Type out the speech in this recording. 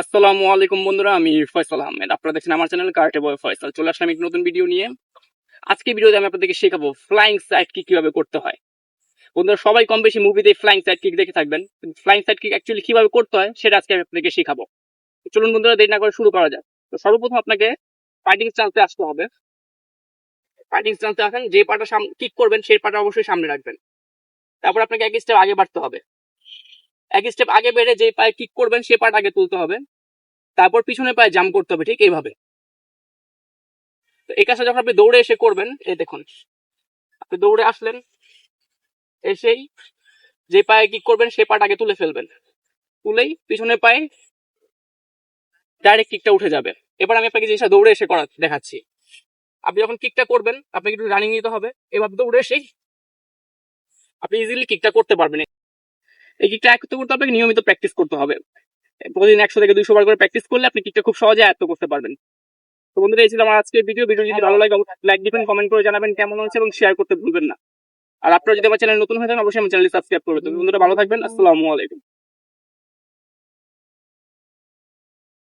আসসালামু আলাইকুম বন্ধুরা, আমি ফয়সাল আহমেদ। আপনারা দেখছেন আমার চ্যানেল কার্টে বয় ফয়সাল। চলে আসলাম একটি নতুন ভিডিও নিয়ে। আজকে ভিডিওতে আমি আপনাদেরকে শেখাবো ফ্লাইং সাইড কিক কীভাবে করতে হয়। বন্ধুরা, সবাই কম বেশি মুভিতে ফ্লাইং সাইড কিক দেখে থাকবেন। ফ্লাইং সাইড কিক অ্যাকচুয়ালি কীভাবে করতে হয়, সেটা আজকে আমি আপনাদেরকে শেখাবো। চলুন বন্ধুরা, দেরি না করে শুরু করা যাক। তো সর্বপ্রথম আপনাকে ফাইটিং স্টান্সে আসতে হবে। ফাইটিং স্টান্সে আসেন, যে পাটা কিক করবেন, সেই পাটা অবশ্যই সামনে রাখবেন। তারপর আপনাকে এক স্টেপ আগে বাড়তে হবে। এক স্টেপ আগে বেড়ে যে পায়ে কিক করবেন, সে পাটা আগে তুলতে হবে। তারপর পিছনে পায়ে জাম্প করতে হবে, ঠিক এইভাবে। তো এই কাজটা যখন আপনি দৌড়ে এসে করবেন, এই দেখুন। আপনি দৌড়ে আসলেন, এসেই যে পায়ে কিক করবেন, সে পাটা আগে তুলে ফেলবেন। তুলেই পিছনে পায়ে ডাইরেক্ট কিকটা উঠে যাবে। এবার আমি আপনাকে জিনিসটা দৌড়ে এসে করা দেখাচ্ছি। আপনি যখন কিকটা করবেন, আপনাকে একটু রানিং নিতে হবে। এভাবে দৌড়ে এসেই আপনি ইজিলি কিকটা করতে পারবেন। এই কিকটা আয়ত্ত করতে আপনাকে নিয়মিত প্র্যাকটিস করতে হবে। প্রতিদিন একশো থেকে দুইশো বার করে প্র্যাকটিস করলে আপনি কিকটা খুব সহজে আয়ত্ত করতে পারবেন। তো বন্ধুরা এই ছিল আমার আজকের ভিডিও ভিডিও যদি ভালো লাগে লাইক দিবেন কমেন্ট করে জানাবেন কেমন হচ্ছে এবং শেয়ার করতে ভুলবেন না। আর আপনারা যদি আমার চ্যানেল নতুন হয়ে থাকেন অবশ্যই আমার চ্যানেলটি সাবস্ক্রাইব করবেন তো বন্ধুরা ভালো থাকবেন আসসালামু আলাইকুম।